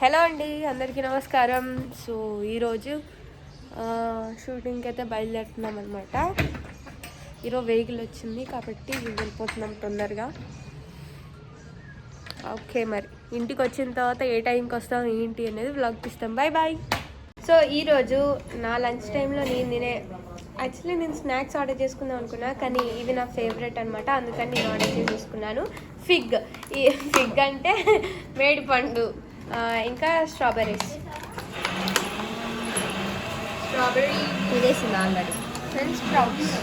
Hello అండి అందరికీ నమస్కారం. సో ఈరోజు షూటింగ్కి అయితే బయలుదేరుతున్నాం అనమాట ఈరోజు వెహికల్ వచ్చింది కాబట్టి వెళ్ళిపోతున్నాం తొందరగా. ఓకే మరి ఇంటికి వచ్చిన తర్వాత ఏ టైంకి వస్తాం ఏంటి అనేది బ్లాగ్ తీస్తాం. బాయ్ బాయ్ సో ఈరోజు నా లంచ్ టైంలో నేను తినే యాక్చువల్లీ నేను స్నాక్స్ ఆర్డర్ చేసుకుందాం అనుకున్నా కానీ ఇది నా ఫేవరెట్ అనమాట అందుకని నేను ఆర్డర్ చేసుకున్నాను. ఫిగ్. ఈ ఫిగ్ అంటే మేడిపండు. ఇంకా strawberries strawberry already and sprouts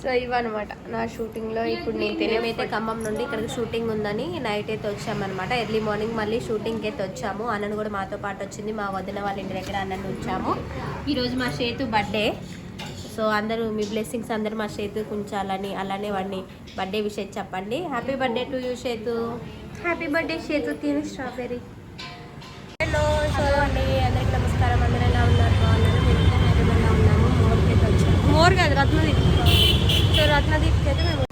so ఇవన్నమాట నా షూటింగ్లో ఇప్పుడు నేను తినే మేమైతే ఖమ్మం నుండి ఇక్కడికి షూటింగ్ ఉందని నైట్ అయితే వచ్చామన్నమాట. ఎర్లీ మార్నింగ్ మళ్ళీ షూటింగ్కి అయితే వచ్చాము. అన్నను కూడా మాతో పాటు వచ్చింది. మా వదిన వాళ్ళ ఇంటి దగ్గర అన్నను ఉంచాము. ఈరోజు మా చేతు బర్త్డే సో అందరూ మీ బ్లెస్సింగ్స్ అందరూ మా చేతు ఉంచాలని అలానే వాడిని బర్త్డే విషయం చెప్పండి. Happy birthday to you Chethu. Happy birthday Chethu. తిని స్ట్రాబెర్రీ హలో సో అండి అందరికీ నమస్కారం. అందరూ ఎలా ఉన్నారు? బాగున్నారు? మేము ఉన్నాము మోర్కి అయితే వచ్చాము మోర్ కాదు రత్నదీప్. సో రత్నదీప్కి అయితే మేము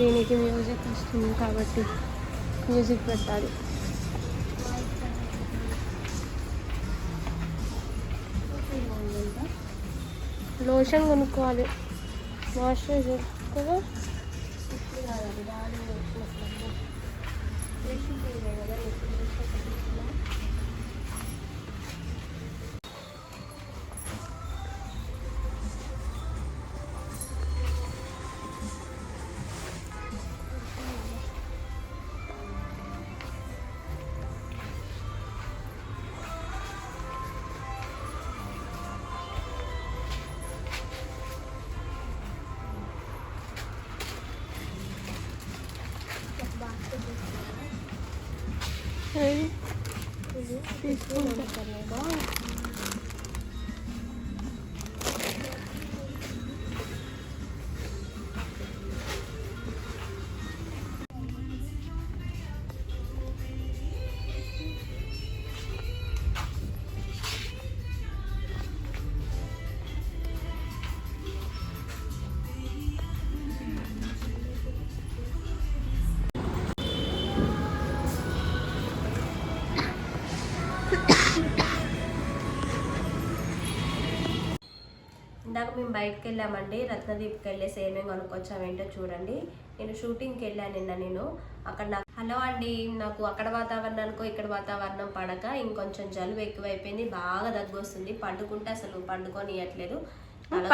దీనికి మ్యూజిక్ వస్తుంది కాబట్టి మ్యూజిక్ పెట్టాలి. లోషన్ కొనుక్కోవాలి మాయిశ్చరైజర్ కదా ఏది? ఇందాక మేము బయటకు వెళ్ళామండి రత్నదీప్కి వెళ్ళేసి ఏమేమి కొనుక్కొచ్చాము ఏంటో చూడండి. నేను షూటింగ్కి వెళ్ళాను నిన్న నేను. అక్కడ నాకు హలో అండి నాకు అక్కడ వాతావరణానికో ఇక్కడ వాతావరణం పడక ఇంకొంచెం జలుబు ఎక్కువైపోయింది బాగా దగ్గు వస్తుంది పండుకుంటే అసలు పండుకోనియట్లేదు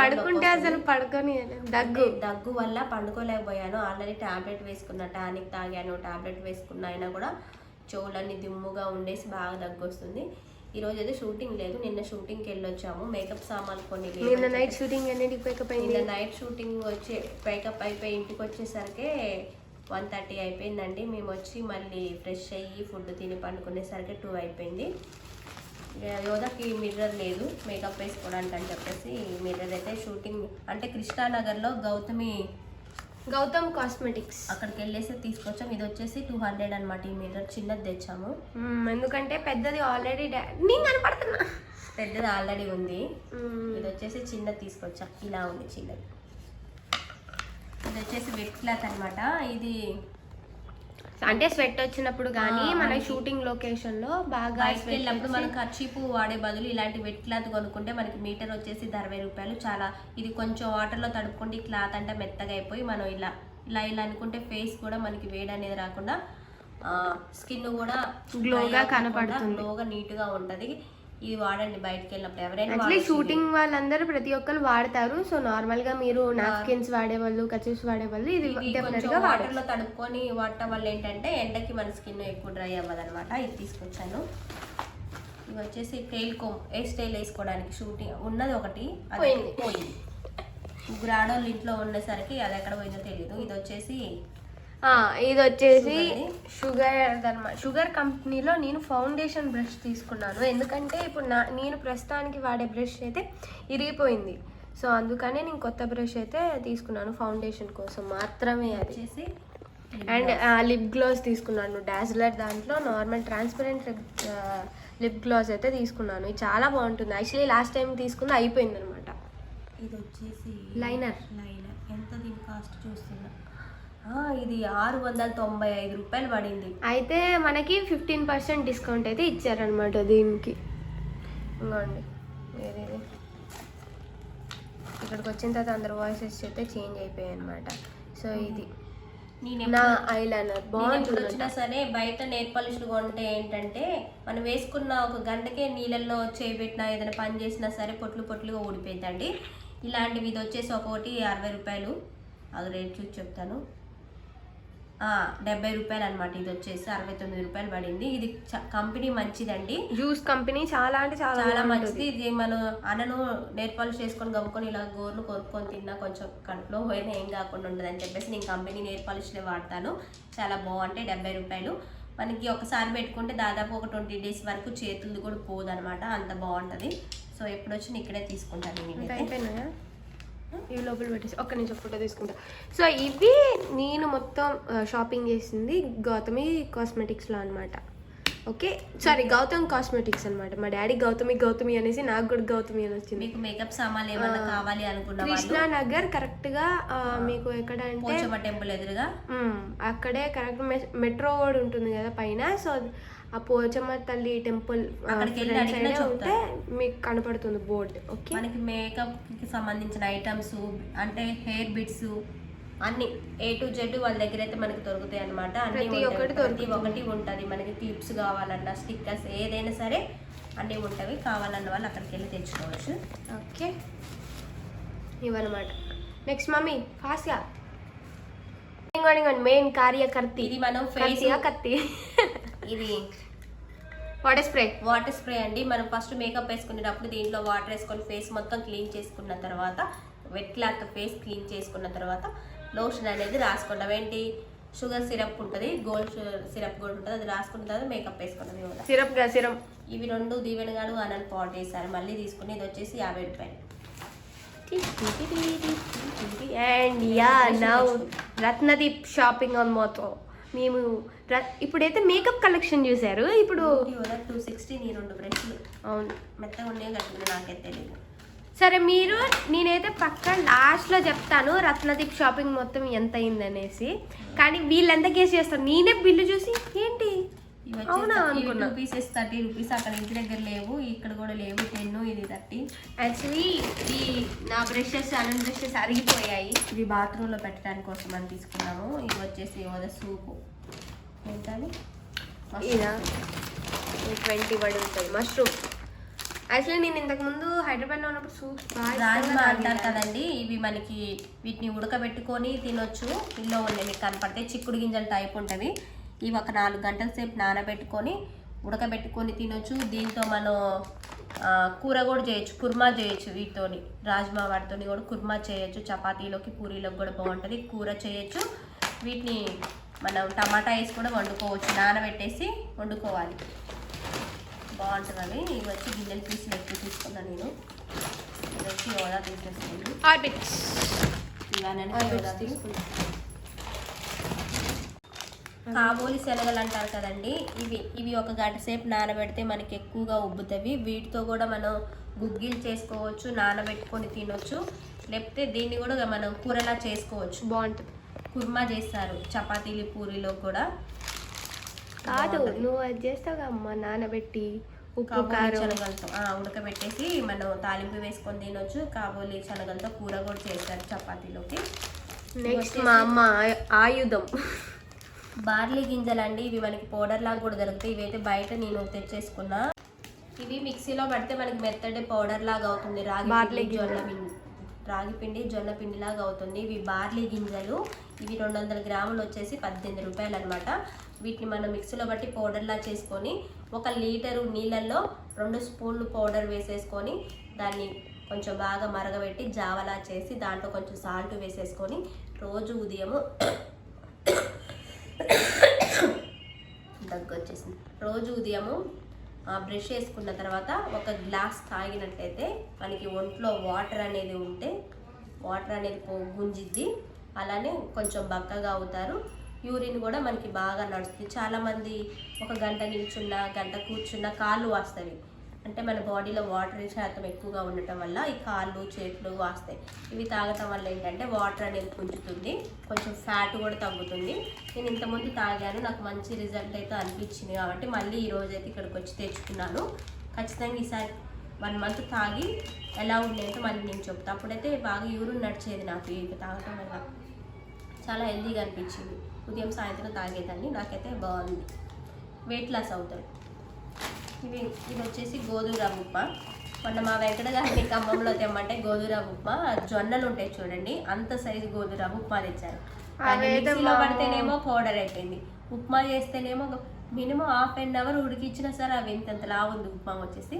పడుకుంటే అసలు పడుకొని దగ్గు. దగ్గు వల్ల పండుకోలేకపోయాను. ఆల్రెడీ టాబ్లెట్ వేసుకున్న టానిక్ తాగాను టాబ్లెట్ వేసుకున్న అయినా కూడా చెవులన్నీ దిమ్ముగా ఉండేసి బాగా దగ్గు వస్తుంది ఈ రోజు అయితే షూటింగ్ లేదు. నిన్న షూటింగ్కి వెళ్ళొచ్చాము. మేకప్ సామాన్లు కొన్ని నిన్న నైట్ షూటింగ్ అయింది? నిన్న నైట్ షూటింగ్ వచ్చి పైకప్ అయిపోయి ఇంటికి వచ్చేసరికి వన్ థర్టీ అయిపోయిందండి. మేము వచ్చి మళ్ళీ ఫ్రెష్ అయ్యి ఫుడ్ తిని పండుకునేసరికి టూ అయిపోయింది. యోధకి మిర్రర్ లేదు. మేకప్ వేసుకోవడానికి అని చెప్పేసి మిర్రర్ అయితే షూటింగ్ అంటే కృష్ణానగర్లో గౌతమి గౌతమ్ కాస్మెటిక్స్ అక్కడికి వెళ్ళేసి తీసుకొచ్చాం. ఇది వచ్చేసి టూ హండ్రెడ్ అనమాట ఈ మిర్రర్ చిన్నది తెచ్చాము. ఎందుకంటే పెద్దది ఆల్రెడీ నేను కనపడుతున్నా. పెద్దది ఆల్రెడీ ఉంది. ఇది వచ్చేసి చిన్నది తీసుకొచ్చాం. ఇలా ఉంది చిన్నది. ఇది వచ్చేసి వెట్ క్లాత్ అనమాట ఇది అంటే స్వెట్ వచ్చినప్పుడు కానీ మన షూటింగ్ లొకేషన్లో బాగా వెళ్ళినప్పుడు మనం ఖర్చీపు వాడే బదులు ఇలాంటి వెట్ క్లాత్ కొనుక్కుంటే మనకి మీటర్ వచ్చేసి అరవై రూపాయలు. చాలా ఇది కొంచెం వాటర్లో తడుపుకుంటే ఈ క్లాత్ అంటే మెత్తగా అయిపోయి మనం ఇలా ఇలా ఇలా అనుకుంటే ఫేస్ కూడా మనకి వేడి అనేది రాకుండా స్కిన్ కూడా Glow గా కనపడుతుంది. గ్లోగా నీట్గా ఉంటుంది. ఇది వాడండి బయటకు వెళ్ళినప్పుడు ఎవరైనా ఇది. షూటింగ్ వాళ్ళందరూ ప్రతి ఒక్కరు వాడతారు. సో నార్మల్గా మీరు నాప్కిన్స్ వాడేవాళ్ళు కచీస్ వాడేవాళ్ళు ఇది ఇది డెఫినెట్ కొంచెం గా వాటర్లో తడుపుకొని వాడటం వల్ల ఏంటంటే ఎండకి మన స్కిన్ ఎక్కువ డ్రై అవ్వదు అనమాట ఇది తీసుకొచ్చాను. ఇవి వచ్చేసి టైల్ కోమ్ హెయిర్ స్టైల్ వేసుకోవడానికి? షూటింగ్ ఉన్నది ఒకటి పోయింది. పోయింది. ఆడవాళ్ళు ఇంట్లో ఉండేసరికి అది ఎక్కడ పోయిందో తెలియదు ఇది వచ్చేసి ఇది వచ్చేసి. షుగర్ అనమాట షుగర్ కంపెనీలో నేను ఫౌండేషన్ బ్రష్ తీసుకున్నాను. ఎందుకంటే ఇప్పుడు నా నేను ప్రస్తుతానికి వాడే బ్రష్ అయితే ఇరిగిపోయింది. సో అందుకనే నేను కొత్త బ్రష్ అయితే తీసుకున్నాను ఫౌండేషన్ కోసం మాత్రమే అది. వచ్చేసి అండ్ లిప్ గ్లాస్ తీసుకున్నాను. డాజ్లర్ దాంట్లో నార్మల్ ట్రాన్స్పరెంట్ లిప్ గ్లాస్ అయితే తీసుకున్నాను. ఇది చాలా బాగుంటుంది. యాక్చువల్లీ లాస్ట్ టైం తీసుకుంది అయిపోయింది అనమాట ఇది వచ్చేసి లైనర్ లైనర్ ఎంత దీని కాస్ట్ చూస్తున్నా? ఇది ఆరు వందల తొంభై ఐదు రూపాయలు పడింది. అయితే మనకి ఫిఫ్టీన్ పర్సెంట్ డిస్కౌంట్ అయితే ఇచ్చారనమాట దీనికి. ఇంకోండి వేరేది ఇక్కడికి వచ్చిన తర్వాత అందరు వాయిసెస్ అయితే చేంజ్ అయిపోయాయి అనమాట సో ఇది. నా ఐలైనర్ బాగుంటుంది వచ్చినా సరే బయట నెయిల్ పాలిష్లు కొంటే ఏంటంటే మనం వేసుకున్న ఒక గంటకే నీళ్ళల్లో చేయబెట్టినా ఏదైనా పని చేసినా సరే పొట్లు పొట్లుగా ఊడిపోయిందండి ఇలాంటివి ఇది వచ్చేసి ఒకటి అరవై రూపాయలు. అది రేట్ చూసి చెప్తాను. డెబ్బై రూపాయలు అనమాట ఇది వచ్చేసి అరవై తొమ్మిది రూపాయలు పడింది. ఇది కంపెనీ మంచిదండి. జ్యూస్ కంపెనీ చాలా అంటే చాలా చాలా. మంచిది. ఇది మనం అన్నను నెయిల్ పాలిష్ చేసుకొని గమ్ముకొని ఇలా గోర్లు కొరుక్కొని తిన్నా కొంచెం కంట్లో పోయినా ఏం కాకుండా ఉండదు అని చెప్పేసి నేను కంపెనీ నెయిల్ పాలిష్లే వాడతాను. చాలా బాగుంటాయి డెబ్బై రూపాయలు. మనకి ఒకసారి పెట్టుకుంటే దాదాపు ఒక ట్వంటీ డేస్ వరకు చేతులది కూడా పోదనమాట అంత బాగుంటుంది. సో ఎప్పుడు వచ్చి ఇక్కడే తీసుకుంటాను ఇవి లోపల పెట్టేసి ఒక్క నిమిషం ఫోటో తీసుకుంటా. సో ఇవి నేను మొత్తం షాపింగ్ చేసింది గౌతమి కాస్మెటిక్స్లో అనమాట ఓకే సారీ గౌతమ్ కాస్మెటిక్స్ అనమాట మా డాడీ గౌతమి గౌతమి అనేసి నాకు కూడా గౌతమి అని వచ్చింది. మీకు మేకప్ సామాన్లు ఏమైనా కావాలి అనుకున్న కృష్ణా నగర్ కరెక్ట్గా మీకు ఎక్కడ అంటే టెంపుల్ ఎదురుగా? అక్కడే కరెక్ట్ మెట్రో రోడ్ ఉంటుంది కదా పైన. సో ఆ పోచమ్మ తల్లి టెంపుల్ ఉంటే మీకు కనపడుతుంది బోర్డు ఓకే? మనకి మేకప్కి సంబంధించిన ఐటమ్స్ అంటే హెయిర్ బిట్స్ అన్ని ఏ టు జెడ్ వాళ్ళ దగ్గర అయితే మనకి దొరుకుతాయి అనమాట అన్ని. ఒక్కటి ప్రతి. ఒకటి ఉంటుంది. మనకి క్లిప్స్ కావాలన్నా స్టిక్కర్స్ ఏదైనా సరే అన్నీ ఉంటవి. కావాలన్న వాళ్ళు అక్కడికి వెళ్ళి తెచ్చుకోవచ్చు. ఓకే? ఇవన్నమాట నెక్స్ట్ మమ్మీ ఫాస్ట్గా మెయిన్ కార్యకర్తి. ఇది మనం ఫేస్ కత్తి. ఇది వాటర్ స్ప్రే వాటర్ స్ప్రే అండి. మనం ఫస్ట్ మేకప్ వేసుకునేటప్పుడు దీంట్లో వాటర్ వేసుకొని ఫేస్ మొత్తం క్లీన్ చేసుకున్న తర్వాత వెట్ క్లాత్ ఫేస్ క్లీన్ చేసుకున్న తర్వాత లోషన్ అనేది రాసుకుంటాం ఏంటి? షుగర్ సిరప్ ఉంటుంది గోల్డ్ సిరప్ కూడా ఉంటుంది. అది రాసుకున్న తర్వాత మేకప్ కూడా సిరప్ సిరప్ ఇవి రెండు దీవెనగాడు అనంత్ పాట్ వేసారు. మళ్ళీ తీసుకుని ఇది వచ్చేసి యాభై రూపాయలు. And ya now Ratnadeep shopping on మోతో మేము ఇప్పుడైతే మేకప్ కలెక్షన్ చూసారు ఇప్పుడు టూ సిక్స్టీ నీ రెండు బ్రష్లు. అవును. మెత్తగా ఉండే కట్టుకుని నాకైతే తెలియదు సరే మీరు నేనైతే పక్క లాస్ట్లో చెప్తాను రత్నదీప్ షాపింగ్ మొత్తం ఎంత అయిందనేసి కానీ వీళ్ళు ఎంత కేసు చేస్తారు? నేనే బిల్లు చూసి ఏంటి? ఇవి పీసెస్ థర్టీ రూపీస్ అక్కడ ఇంటి దగ్గర లేవు. ఇక్కడ కూడా లేవు. టెన్ ఇది థర్టీ యాక్చువల్లీ ఈ నా బ్రషెస్ అనంత బ్రషెస్ అరిగిపోయాయి. ఇవి బాత్రూంలో పెట్టడానికి కోసం అని తీసుకున్నాము ఇవి వచ్చేసి ఏదో సూపు. ఏంటని ట్వంటీ పడి ఉంటుంది. మష్రూమ్ యాక్చువల్లీ నేను ఇంతకు ముందు హైదరాబాద్లో ఉన్నప్పుడు సూప్ రాజ్మా అంటారు. కదండి. ఇవి మనకి వీటిని ఉడకబెట్టుకొని తినొచ్చు. ఇంట్లో ఉండే మీకు కనపడితే చిక్కుడు గింజల టైప్ ఉంటుంది ఇవి ఒక నాలుగు గంటల సేపు నానబెట్టుకొని ఉడకబెట్టుకొని తినొచ్చు. దీంతో మనం కూర కూడా చేయొచ్చు కుర్మా చేయొచ్చు వీటితోని. రాజ్మా వాటితోని కూడా కుర్మా చేయొచ్చు చపాతీలోకి పూరీలోకి కూడా బాగుంటుంది. కూర చేయొచ్చు. వీటిని మనం టమాటా వేసి కూడా వండుకోవచ్చు. నానబెట్టేసి వండుకోవాలి. బాగుంటుంది అవి ఇవి వచ్చి గిన్నెల పీసులు ఎక్కువ తీసుకున్నాను నేను. ఇది వచ్చి యోగా తీసేస్తుంది ఆర్బిట్స్ ఇవన్నీ ఆర్బిట్స్ యోగా తీసుకుంటా కాబోలి శనగలు అంటారు కదండి. ఇవి ఇవి ఒక గంట సేపు నానబెడితే మనకి ఎక్కువగా ఉబ్బుతవి వీటితో కూడా మనం గుగ్గిలు చేసుకోవచ్చు నానబెట్టుకొని తినొచ్చు. లేకపోతే దీన్ని కూడా మనం కూరలా చేసుకోవచ్చు. బాగుంటుంది. కుర్మా చేస్తారు చపాతీలు పూరీలో కూడా. కాదు. నువ్వు అది చేస్తావు అమ్మ నానబెట్టి ఉప్పు కారం. శనగలతో ఉడకబెట్టేసి మనం తాలింపు వేసుకొని తినొచ్చు. కాబోలి శనగలతో కూర కూడా చేస్తారు చపాతీలోకి. నెక్స్ట్ మా అమ్మ ఆయుధం. బార్లీ గింజలు అండి ఇవి మనకి పౌడర్ లాగా కూడా దొరుకుతాయి. ఇవైతే బయట నేను తెచ్చేసుకున్నా. ఇవి మిక్సీలో పడితే మనకి మెత్తటి పౌడర్ లాగా అవుతుంది. రాగి బార్లీ పిండి, జొన్న పిండి రాగి పిండి జొన్న పిండి లాగా అవుతుంది. ఇవి బార్లీ గింజలు. ఇవి రెండు వందల గ్రాములు వచ్చేసి పద్దెనిమిది రూపాయలు అనమాట వీటిని మనం మిక్సీలో బట్టి పౌడర్లా చేసుకొని ఒక లీటరు నీళ్ళల్లో రెండు స్పూన్లు పౌడర్ వేసేసుకొని దాన్ని కొంచెం బాగా మరగబెట్టి జావలా చేసి దాంట్లో కొంచెం సాల్ట్ వేసేసుకొని రోజు ఉదయము దగ్గు వచ్చేసింది రోజు ఉదయము బ్రష్ వేసుకున్న తర్వాత ఒక గ్లాస్ తాగినట్లయితే మనకి ఒంట్లో వాటర్ అనేది ఉంటే వాటర్ అనేది పో గుంజిద్ది. అలానే కొంచెం బక్కగా అవుతారు. యూరిన్ కూడా మనకి బాగా నడుస్తుంది. చాలామంది ఒక గంట నిల్చున్నా గంట కూర్చున్నా కాళ్ళు వస్తాయి అంటే మన బాడీలో వాటర్ శాతం ఎక్కువగా ఉండటం వల్ల ఈ కాళ్ళు చేతులు వాస్తాయి. ఇవి తాగటం వల్ల ఏంటంటే వాటర్ అనేది పుంజుతుంది కొంచెం ఫ్యాట్ కూడా తగ్గుతుంది. నేను ఇంతకుముందు తాగాను నాకు మంచి రిజల్ట్ అయితే అనిపించింది కాబట్టి మళ్ళీ ఈరోజు అయితే ఇక్కడికి వచ్చి తెచ్చుకున్నాను. ఖచ్చితంగా ఈసారి వన్ మంత్ తాగి ఎలా ఉండేదో మళ్ళీ నేను చెప్తాను అప్పుడైతే బాగా యూరిన్ నడిచేది నాకు ఇది తాగటం వల్ల. చాలా హెల్దీగా అనిపించింది. ఉదయం సాయంత్రం తాగేదాన్ని. నాకైతే బాగుంది. వెయిట్ లాస్ అవుతాడు ఇవి ఇది వచ్చేసి గోధుమ రవ్వ ఉప్మా. మొన్న మా వెంకట గారిని ఖమ్మంలో తెమ్మంటే గోధుమ రవ్వ ఉప్మా. జొన్నలు ఉంటాయి చూడండి అంత సైజు గోధుమ రవ్వ ఉప్మా తెచ్చారు. మిక్సీలో పడితేనేమో పౌడర్ అయిపోయింది. ఉప్మా చేస్తేనేమో మినిమం హాఫ్ అన్ అవర్ ఉడికిచ్చినా సరే అవి ఇంత లా ఉంది ఉప్మా వచ్చేసి.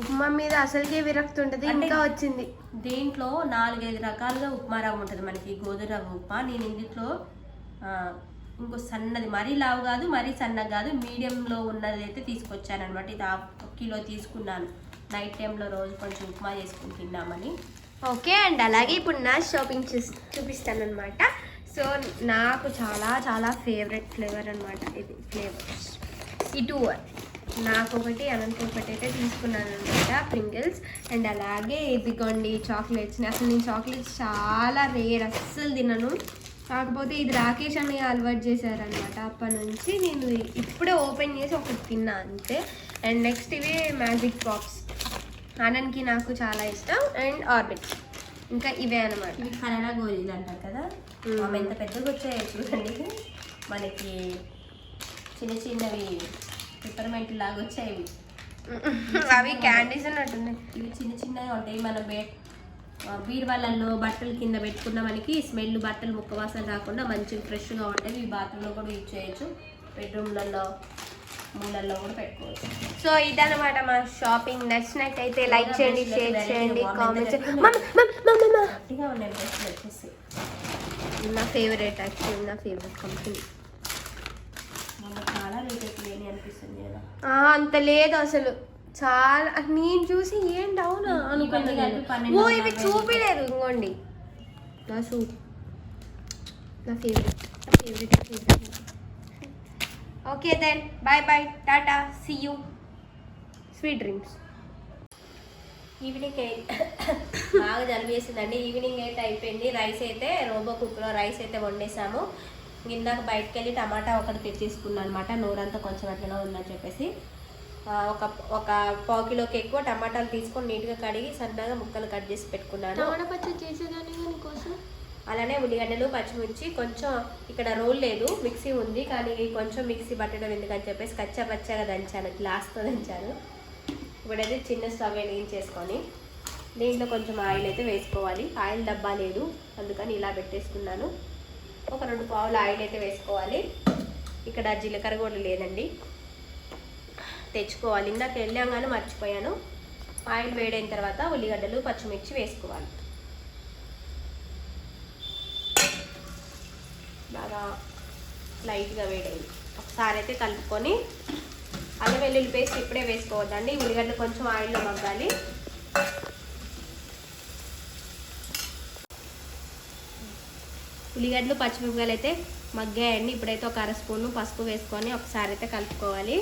ఉప్మా మీద అసలుకే విరక్తి ఉంటుంది ఇంకా వచ్చింది. దీంట్లో నాలుగైదు రకాలుగా ఉప్మా రవ్వ ఉంటుంది మనకి గోధుమ రవ్వ ఉప్మా. నేను ఇందులో ఇంకో సన్నది మరీ లావు కాదు మరీ సన్నగా కాదు మీడియంలో ఉన్నది అయితే తీసుకొచ్చాను అనమాట ఇది హాఫ్ కిలో తీసుకున్నాను. నైట్ టైంలో రోజు కొంచెం ఉప్మా చేసుకుని తిన్నామని. ఓకే అండ్ అలాగే ఇప్పుడు నా షాపింగ్ చూ చూపిస్తాను అనమాట సో నాకు చాలా చాలా ఫేవరెట్ ఫ్లేవర్ అనమాట ఇది ఫ్లేవర్స్. ఇటు నాకు ఒకటి అనంత ఒకటి అయితే తీసుకున్నాను అనమాట ప్రింగిల్స్ అండ్ అలాగే ఇదిగోండి చాక్లెట్స్. అసలు నేను చాక్లెట్స్ చాలా రేర్ అస్సలు తినను. కాకపోతే ఇది రాకేష్ అని అలవాటు చేశారనమాట అప్పటి నుంచి నేను ఇప్పుడే ఓపెన్ చేసి ఒకటి తిన్నా అంతే. అండ్ నెక్స్ట్ ఇవి మ్యాజిక్ పాప్స్. ఆనంద్కి నాకు చాలా ఇష్టం అండ్ ఆర్బిట్స్ ఇంకా ఇవే అనమాట ఇవి కలరా గోళీలు అంటారు కదా? మ్మ్. అవి ఎంత పెద్దగా వచ్చాయో చూడండి. మనకి చిన్న చిన్నవి పిప్పర్మెంట్ లాగా వచ్చాయి అవి క్యాండీస్ ఉన్నట్టున్నాయి ఇవి చిన్న చిన్నగా ఉంటాయి. మన బే ఆ, బీరువాళ్ళల్లో బట్టలు కింద పెట్టుకున్న మనకి స్మెల్ బట్టలు ముక్క వాసన రాకుండా మంచిగా ఫ్రెష్గా ఉంటాయి ఈ బాత్రూంలో కూడా యూజ్ చేయొచ్చు. బెడ్రూమ్లలో మూలల్లో కూడా పెట్టుకోవచ్చు. సో ఇదన్నమాట మా షాపింగ్. నచ్చినట్టయితే లైక్ చేయండి షేర్ చేయండి కామెంట్ చేయండి. ఉన్నాయి డ్రెస్సులు వచ్చేసి. నా ఫేవరెట్ యాక్చువల్లీ నా ఫేవరెట్ కంపెనీ చాలా రేట్ అనిపిస్తుంది కదా. అంత లేదు అసలు. చాలా నేను చూసి ఇవన్నీ కలిపి అనుకున్నాను ఓ ఇవి యాభై చూపిలేరు ఇంకోండి. నా సూప్ నా ఫేవరెట్ నా favourite favourite okay then bye bye tata see you sweet dreams evening బాగా జలుబు చేసిందండి ఈవినింగ్ అయితే అయిపోయింది. రైస్ అయితే రోబో కుక్లో రైస్ అయితే వండేసాము. ఇందాక బయటకు వెళ్ళి టమాటా ఒకటి తెచ్చేసుకున్నాను అనమాట నూరంతా కొంచెం అట్లనే ఉందని చెప్పేసి. ఒక ఒక పావు కిలోకి ఎక్కువ టమాటాలు తీసుకొని నీట్గా కడిగి సన్నగా ముక్కలు కట్ చేసి పెట్టుకున్నాను. టమాటా పచ్చడి చేసేదాన్ని నీకోసం? అలానే ఉల్లిగడ్డలు పచ్చిమిర్చి కొంచెం ఇక్కడ రోల్ లేదు మిక్సీ ఉంది కానీ కొంచెం మిక్సీ పట్టడం ఎందుకని చెప్పేసి కచ్చా పచ్చగా దంచాను గ్లాస్తో దంచాను. ఇప్పుడైతే చిన్న స్టవ్ వెలిగించేసుకొని దీంట్లో కొంచెం ఆయిల్ అయితే వేసుకోవాలి. ఆయిల్ డబ్బా లేదు అందుకని ఇలా పెట్టేసుకున్నాను. ఒక రెండు పావులు ఆయిల్ అయితే వేసుకోవాలి. ఇక్కడ జీలకర్ర కూడా లేదండి. తెచ్చుకోవాలి. ఇందాక వెళ్ళాగానే మర్చిపోయాను. ఆయిల్ వేడైన తర్వాత ఉల్లిగడ్డలు పచ్చిమిర్చి వేసుకోవాలి. బాగా లైట్గా వేడైంది. ఒకసారి అయితే కలుపుకొని అల్లం వెల్లుల్లి పేస్ట్ ఇప్పుడే వేసుకోవద్దండి. ఉల్లిగడ్డలు కొంచెం ఆయిల్లో మగ్గాలి. ఉల్లిగడ్డలు పచ్చిమిరపకాయలు అయితే మగ్గాయండి. ఇప్పుడైతే ఒక అర స్పూను పసుపు వేసుకొని ఒకసారి అయితే కలుపుకోవాలి.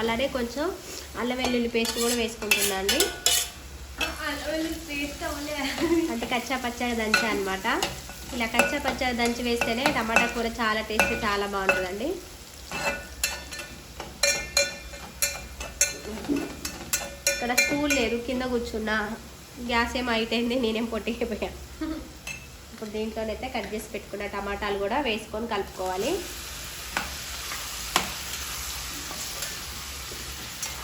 అలానే కొంచెం అల్లం వెల్లుల్లి పేస్ట్ కూడా వేసుకుంటున్నా అండి. అంటే కచ్చా పచ్చగా దంచా అనమాట ఇలా కచ్చా పచ్చగా దంచి వేస్తేనే టమాటా కూర చాలా టేస్ట్ చాలా బాగుంటుందండి. ఇక్కడ స్టూల్ లేదు కింద కూర్చున్నా. గ్యాస్ ఏమో అయిపోయింది నేనేం పొట్టిపోయా ఇప్పుడు దీంట్లోనైతే కట్ చేసి పెట్టుకున్న టమాటాలు కూడా వేసుకొని కలుపుకోవాలి.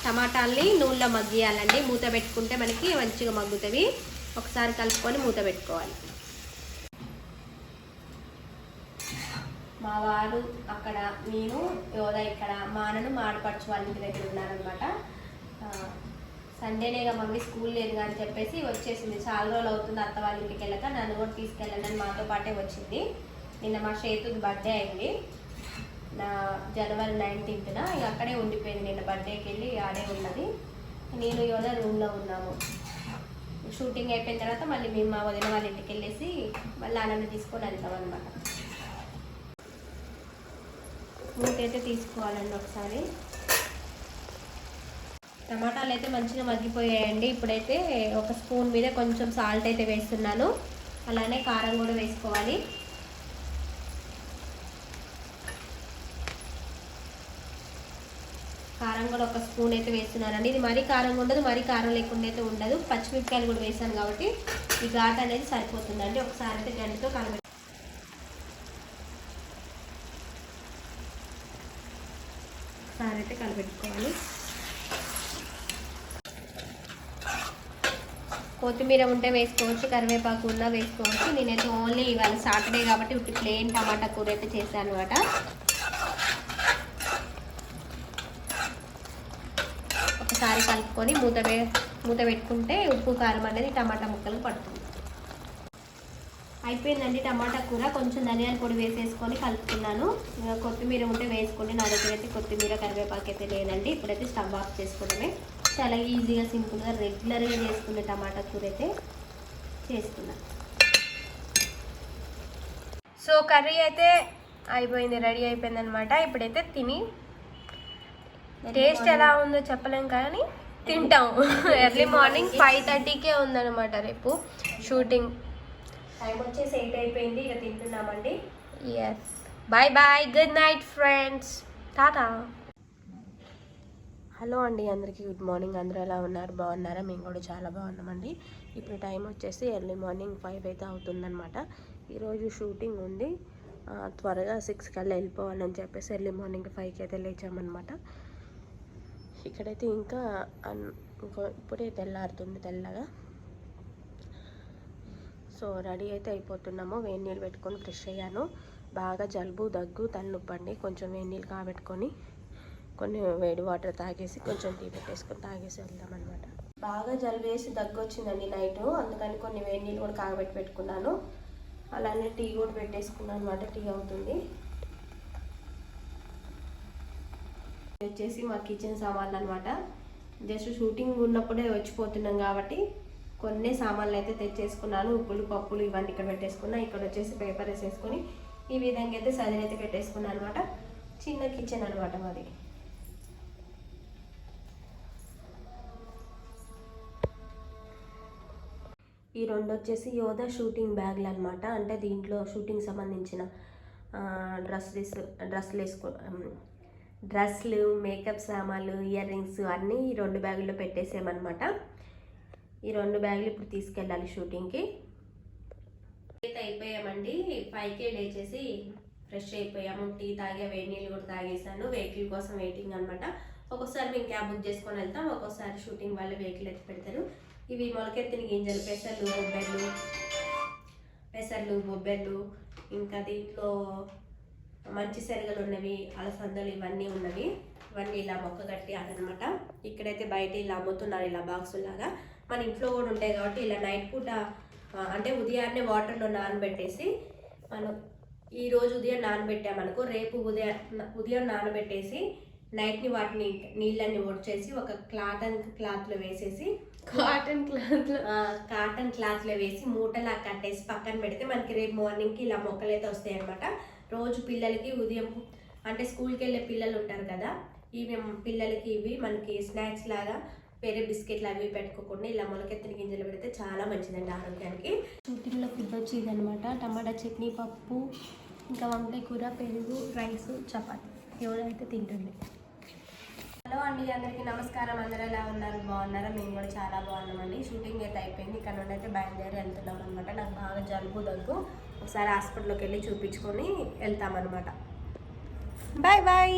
టమాటాల్ని నూనెలో మగ్గియాలండి. మూత పెట్టుకుంటే మనకి మంచిగా మగ్గుతుంది ఒకసారి కలుపుకొని మూత పెట్టుకోవాలి. మా వారు అక్కడ నేను యోధ ఇక్కడ మా అన్నను మాడపరచు వాళ్ళ ఇంటి దగ్గర ఉన్నారనమాట సండేనేగా మమ్మీ స్కూల్ లేదు అని చెప్పేసి వచ్చేసింది. చాలా రోజులు అవుతుంది అత్త వాళ్ళ ఇంటికి వెళ్ళక. నన్ను కూడా తీసుకెళ్ళండి మాతో పాటే వచ్చింది. నిన్న మా చేతుకి బర్త్డే అయింది. నా జనవరి నైన్టీన్త్న ఇక అక్కడే ఉండిపోయింది నిన్న బర్త్డేకి వెళ్ళి ఆడే ఉన్నది నేను యోధ రూమ్లో ఉన్నాము. షూటింగ్ అయిపోయిన తర్వాత మళ్ళీ మేము మా వదిన వాళ్ళ ఇంటికి వెళ్ళేసి మళ్ళీ ఆనంద తీసుకొని వెళ్తాం అనమాట మూత అయితే తీసుకోవాలండి ఒకసారి? టమాటాలు అయితే మంచిగా మగ్గిపోయాయండి. ఇప్పుడైతే ఒక స్పూన్ మీద కొంచెం సాల్ట్ అయితే వేస్తున్నాను. అలానే కారం కూడా వేసుకోవాలి కారం కూడా ఒక స్పూన్ అయితే వేస్తున్నానండి. ఇది మరీ కారం ఉండదు మరీ కారం లేకుండా అయితే ఉండదు. పచ్చిమిరపకాయలు కూడా వేసాను కాబట్టి ఈ ఘాట్ అనేది సరిపోతుందండి. ఒకసారి అయితే గంటతో కలబెట్టి ఒకసారి అయితే కలబెట్టుకోవాలి కొత్తిమీర ఉంటే వేసుకోవచ్చు కరివేపాకు ఉన్నా వేసుకోవచ్చు. నేనైతే ఓన్లీ ఇవాళ సాటర్డే కాబట్టి ఇప్పుడు ప్లేన్ టమాటా కూర అయితే చేశాను అనమాట ఒకసారి కలుపుకొని మూత మూత పెట్టుకుంటే ఉప్పు కారం అనేది టమాటా ముక్కలు పడుతుంది. అయిపోయిందండి టమాటా కూర. కొంచెం ధనియాల పొడి వేసేసుకొని కలుపుకున్నాను ఇంకా కొత్తిమీర ఉంటే వేసుకోండి. నా దగ్గర అయితే కొత్తిమీర కరివేపాకు అయితే లేదండి. ఇప్పుడైతే స్టవ్ ఆఫ్ చేసుకోవడమే చాలా ఈజీగా సింపుల్గా రెగ్యులర్గా చేసుకునే టమాటా కూర అయితే చేసుకున్నాను సో కర్రీ అయితే అయిపోయింది రెడీ అయిపోయింది అనమాట ఇప్పుడైతే తిని టేస్ట్ ఎలా ఉందో చెప్పలేం కానీ తింటాం. ఎర్లీ మార్నింగ్ ఫైవ్ థర్టీకే ఉందన్నమాట రేపు షూటింగ్ టైం వచ్చేసి ఎయిట్ అయిపోయింది ఇక తింటున్నామండి. Yes bye bye good night friends tata hello అండి అందరికీ. గుడ్ మార్నింగ్ అందరూ ఎలా ఉన్నారు? బాగున్నారా? మేము కూడా చాలా బాగున్నామండి. ఇప్పుడు టైం వచ్చేసి ఎర్లీ మార్నింగ్ ఫైవ్ అయితే అవుతుందన్నమాట. ఈరోజు షూటింగ్ ఉంది. త్వరగా సిక్స్ కల్లా వెళ్ళిపోవాలని చెప్పేసి ఎర్లీ మార్నింగ్ ఫైవ్కి అయితే లేచామన్నమాట. ఇక్కడైతే ఇంకా ఇంకో ఇప్పుడే తెల్లారుతుంది తెల్లగా. సో రెడీ అయితే అయిపోతున్నాము. వేడి నీళ్ళు పెట్టుకొని ఫ్రెష్ అయ్యాను. బాగా జలుబు దగ్గు తలనొప్పండి కొంచెం వేడి నీళ్ళు కాబెట్టుకొని కొన్ని వేడి వాటర్ తాగేసి కొంచెం టీ పెట్టేసుకొని తాగేసి వెళ్దామన్నమాట బాగా జలుబు వేసి దగ్గు వచ్చిందండి నైట్. అందుకని కొన్ని వేడి నీళ్ళు కూడా కాగబెట్టి పెట్టుకున్నాను. అలానే టీ కూడా పెట్టేసుకున్నాను అనమాట టీ అవుతుంది ఇది వచ్చేసి మా కిచెన్ సామాన్లు అనమాట జస్ట్ షూటింగ్ ఉన్నప్పుడే వచ్చిపోతున్నాం కాబట్టి కొన్ని సామాన్లు అయితే తెచ్చేసుకున్నాను. ఉప్పులు పప్పులు ఇవన్నీ ఇక్కడ పెట్టేసుకున్నా. ఇక్కడ వచ్చేసి పేపర్ వేసేసుకొని ఈ విధంగా అయితే సదిరి అయితే పెట్టేసుకున్నాను అనమాట చిన్న కిచెన్ అనమాట మాది. ఈ రెండు వచ్చేసి యోధా షూటింగ్ బ్యాగ్లు అనమాట అంటే దీంట్లో షూటింగ్ సంబంధించిన డ్రెస్సెస్ డ్రెస్సులు వేసుకో డ్రెస్లు మేకప్ సామాన్లు ఇయర్ రింగ్స్ అన్నీ ఈ రెండు బ్యాగుల్లో పెట్టేసామన్నమాట ఈ రెండు బ్యాగులు ఇప్పుడు తీసుకెళ్ళాలి షూటింగ్కి. అయితే అయిపోయామండి. ఫైవ్కే లేచేసి ఫ్రెష్ అయిపోయాము. టీ తాగా వేడి నీళ్ళు కూడా తాగేసాను. వెహికల్ కోసం వెయిటింగ్ అనమాట ఒక్కోసారి మేము క్యాబ్ బుక్ చేసుకొని వెళ్తాం. ఒక్కోసారి షూటింగ్ వాళ్ళు వెహికల్ ఎత్తి పెడతారు. ఇవి మొలకెత్తిన గింజలు పెసర్లు బొబ్బెర్లు పెసర్లు బొబ్బెర్లు ఇంకా దీంట్లో మంచి శనగలు ఉన్నవి అలసందలు ఇవన్నీ ఉన్నవి. ఇవన్నీ ఇలా మొక్క కట్టి అదనమాట. ఇక్కడైతే బయట ఇలా అమ్ముతున్నారు ఇలా బాక్సులాగా మన ఇంట్లో కూడా ఉంటాయి కాబట్టి ఇలా నైట్ పూట అంటే ఉదయాన్నే వాటర్లో నానబెట్టేసి మనం ఈ రోజు ఉదయం నానబెట్టామనుకో రేపు ఉదయం ఉదయం నానబెట్టేసి నైట్ని వాటిని నీళ్ళని ఒడిచేసి ఒక కాటన్ క్లాత్లో వేసేసి కాటన్ క్లాత్ ఆ, కాటన్ క్లాత్లో వేసి మూటలా కట్టేసి పక్కన పెడితే మనకి రేపు మార్నింగ్కి ఇలా మొక్కలు అయితే వస్తాయి అనమాట రోజు పిల్లలకి ఉదయం అంటే స్కూల్కి వెళ్ళే పిల్లలు ఉంటారు కదా ఇవి పిల్లలకి ఇవి మనకి స్నాక్స్ లాగా వేరే బిస్కెట్లు అవి పెట్టుకోకుండా ఇలా మొలకెత్తిన గింజలు పెడితే చాలా మంచిదండి ఆరోగ్యానికి. షూటింగ్లో ఫుడ్ వచ్చి ఇదనమాట టమాటా చట్నీ పప్పు ఇంకా వంకాయ కూర పెరుగు రైస్ చపాతి. ఎవరైతే తింటుంది హలో అండి అందరికీ నమస్కారం. అందరూ ఎలా ఉన్నారు? బాగున్నారా? మేము కూడా చాలా బాగున్నామండి షూటింగ్ అయితే అయిపోయింది. ఇక్కడ నుండి అయితే బయలుదేరి వెళ్తున్నాం అనమాట నాకు బాగా జలుబు దగ్గు. ఒకసారి హాస్పిటల్లోకి వెళ్ళి చూపించుకొని వెళ్తామన్నమాట బాయ్ బాయ్